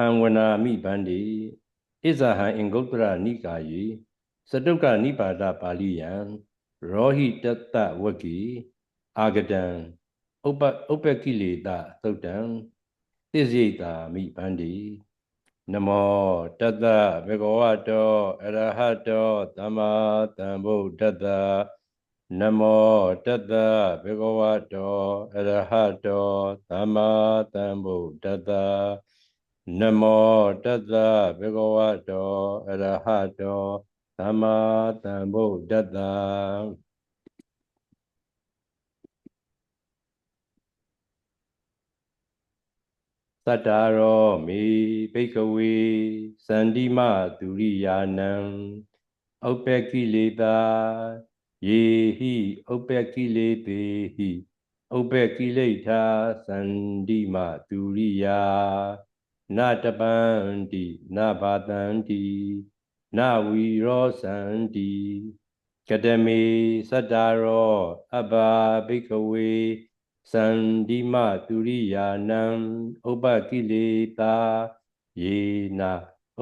ဟံဝနာမိဗန္တိဣဇာဟံအင်္ဂုတ္တရနိကာယေစတုကနိပါဒပါဠိယံရောဟိတတဝဂ္ဂီအာဂတံဥပဥပကိလေသာသုတ်တံသစ္စိတာမိဗန္တိနမောတတဘေကဝတောအရဟတောသမ္မာသမ္ဗုဒ္ဓတ္တနမောတတဘေကဝတောအရဟတောသမ္မာသမ္ဗုဒ္ဓတ္တ နမောတတဘေကဝတောအရဟတောသမ္မာသမ္ဗုဒ္ဓတ္တတတ္တာရောမေဘိကဝေစန္တိမဒုရိယာနံဥပ္ပကိလေသာယေဟိဥပ္ပကိလေတေဟိဥပ္ပကိလေသာစန္တိမဒုရိယာ နတပန္တိနဘာတန္တိနဝီရောစန္တိကတမေစတ္တာရောအဘာဘိကဝေစန္ဒီမသူရိယာနံဥပကိလေသာယေနာ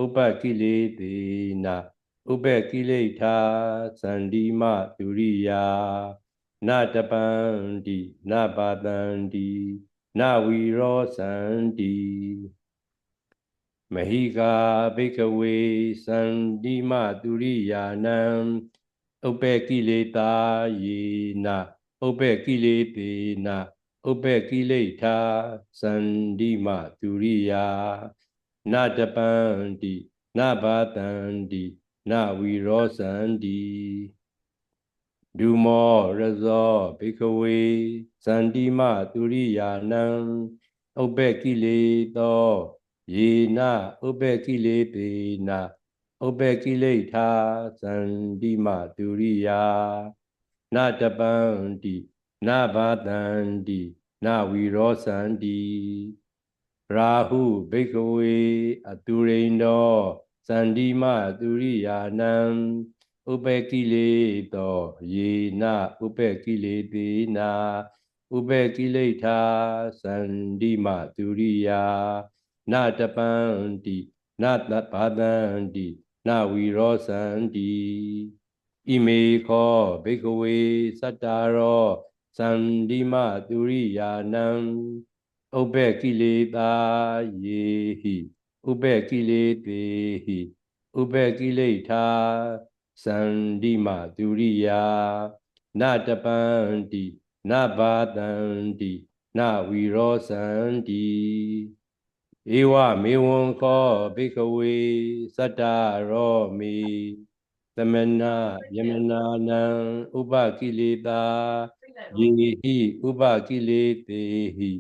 ဥပကိလေသေနာဥပကိလေသာစန္ဒီမသူရိယာနတပန္တိနပါတန္တိနဝီရောစန္တိ မဟိကာဘိကဝေစန္ဒီမသူရိယာနံဥပကိလေသာယေနာဥပကိလေသေနာဥပ္ပကိလေသာစန္ဒီမသူရိယာနတပန္တိနဘာတန္တိနဝီရောစန္တိဒုမောရဇောဘိကဝေစန္ဒီမသူရိယာနံဥပ္ပကိလေသော ယေနဥပ္ပကိလေတေနဥပ္ပကိလေသာစန္ဒီမသူရိယာနတပန္တိနဘာတန္တိနဝီရောစန္တိရာဟုဘိကဝေအတုရိန်တောစန္ဒီမသူရိယာနံဥပကိလေတောယေနဥပကိလေတိနာဥပကိလေသာစန္ဒီမသူရိယာ နတပန္တိနတပါတန္တိနဝီရောစန္တိဣမေခောဘိကဝေစတ္တာရောသန္ဒီမသူရိယာနံဥပ္ပကိလေသာယေဟိဥပ္ပကိလေတေဟိဥပ္ပကိလေသာသန္ဒီမသူရိယာနတပန္တိနဘာတန္တိနဝီရောစန္တိ ဧဝမေဝံခောဘိကဝေစတ္တရောမိသမဏယမနာနံဥပကိလေသာယေဟိဥပကိလေတေဟိ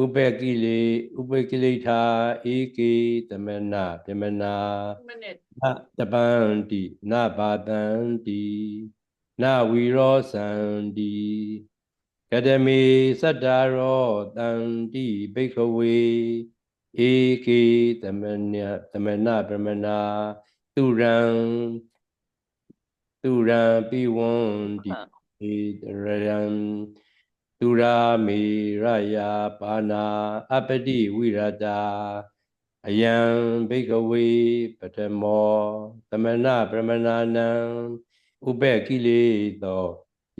ဥပကိလေဥပကိလေသာဧကေသမဏဗမနာနတပန္တိနဘာတန္တိနဝီရောစန္တိကတမေစတ္တာရောတန္တိဘိခဝေ ဧကေသမဏသမဏဗမနာသူရံသူရံပိဝန္တိဣတရံသူရာမေရယပါဏာအပတိဝိရတာအယံဘိကဝေပထမောသမဏဗြဟ္မဏနံဥပကိလေသော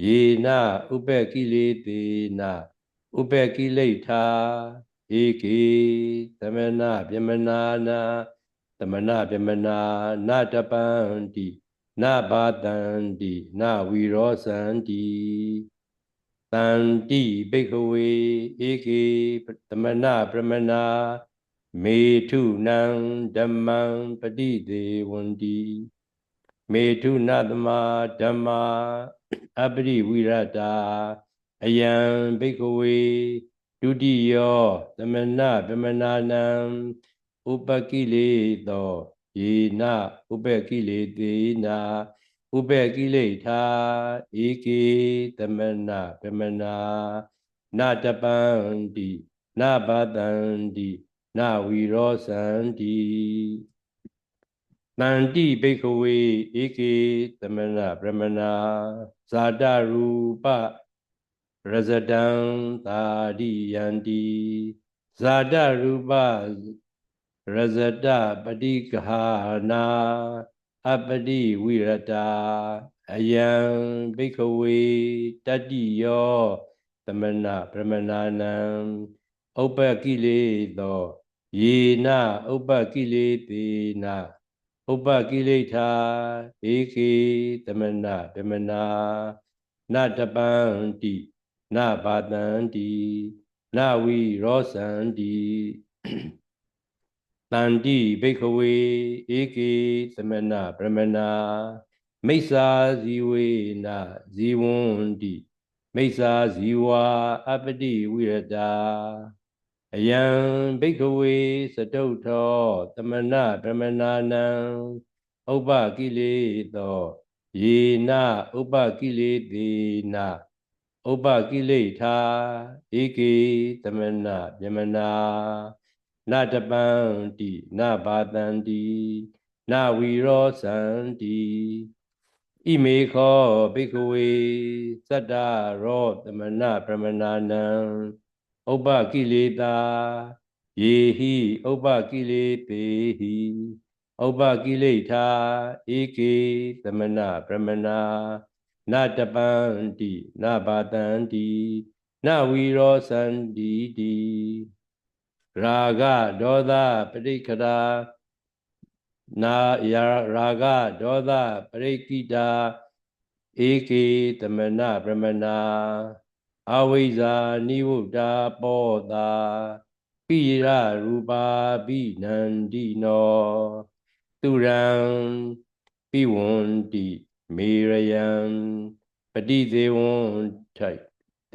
ယေနဥပကိလေတေနဥပကိလေသာ ဧကေသမဏဗြဟ္မဏနာသမဏဗြဟ္မဏနာတပန္တိနဘာတန္တိနဝီရောစန္တိတန္တိဘိခဝေဧကေသမဏပရမဏမေထုနံဓမ္မံပฏิဒေဝန္တိမေထုနတမဓမ္မာအပရိဝိရတာအယံဘိခဝေ ဒုတိယောသမဏဗမနာနံဥပကိလေသောယေနဥပကိလေတေနာဥပကိလေသာဧကေသမဏဗမနာနတပန္တိနဘတန္တိနဝီရောစန္တိတန္တိဘိခဝေဧကေသမဏဗမနာဇာတရူပ ရဇဒံသာရိယန္တိဇာတရူပရဇတပတိကဟာနာအပတိဝိရတာအယံဘိခဝေတတ္တိယောသမဏဗြဟ္မနာနံဥပ္ပကိလေသောယေနဥပ္ပကိလေသေနဥပ္ပကိလေသာဧကေသမဏဗြဟ္မနာနတပံတိ နဘာတံတိနဝိရောစံတိတန္တိဘိခဝေဧကေသမဏဗြဟ္မနာမိစ္ဆာဇီဝေနဇီဝန္တိမိစ္ဆာဇီဝါအပတိဝိရတာအယံဘိခဝေစတုထောသမဏဗြဟ္မနာနံဥပကိလေသောယေနဥပကိလေသေန ဥပကိလေသာဧကေသမဏဗြဟ္မနာနတပံတိနဘာတံတိနဝီရောစံတိဣမေခောဘိကဝေသတ္တရောသမဏဗြဟ္မနာနံဥပ္ပကိလေသာယေဟိဥပ္ပကိလေတေဟိဥပ္ပကိလေသာဧကေသမဏဗြဟ္မနာ နတပံတိနဘာတံတိနဝီရောစံတိတိရာဂဒေါသပရိခရာနာရာဂဒေါသပရိကိတာဧကေသမဏဗြဟ္မနာအဝိဇ္ဇာနိဝုဒ္ဓပောတာပိရရူပါပိနန္တိနောသူရံပိဝန္တိ မေရယံပတိသေဝံထိုက်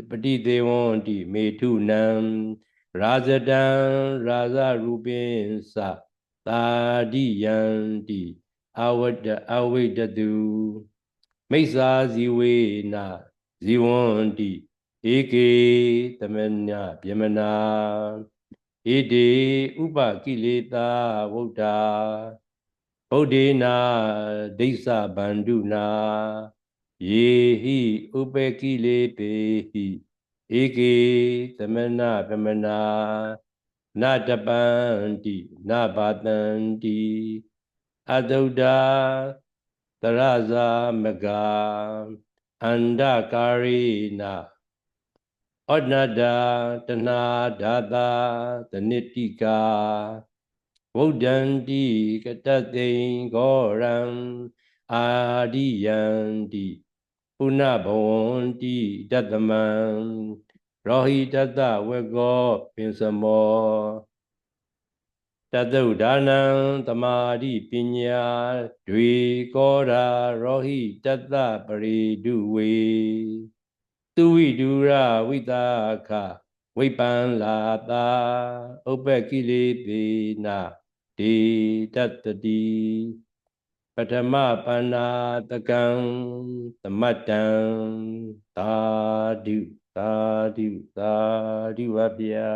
ပတိသေဝန္တိမေထုနံရာဇတံရာဇရူပင်္စသာတိယန္တိအဝတ္တအဝိတတုမိစ္ဆာဇီဝေနဇီဝန္တိဧကေသမညဗျမနာဣတိဥပကိလေသာဝုဒ္ဓ ဗုဒ္ဓေနာဒိဋ္ဌဗန္ဓုနာယေဟိဥပကိလေပေဟိဧကေသမဏဗမနာနတပံတိနဘာတံတိအတုဒ္ဓတရဇာမဂအန္တကာရိနာဩနဒတနာဒါတာတနိတိကာ ဝုဒ္ဒန္တိကတသိင်ဂောရံအာဒီယန္တိပုဏ္ဏဘဝန္တိတတမံရောဟိတတဝေကောပင်စမောတသုဒါနံတမာတိပညာတွေကောရာရောဟိတတပရိဒုဝေသူဝိဒုရဝိတာခဝိပံလာတာဥပ္ပကိလေသေနာ ဒေတတတိပထမပန္နာတကံသမတ္တံသာဓုသာဓုသာဓုဝဗျာ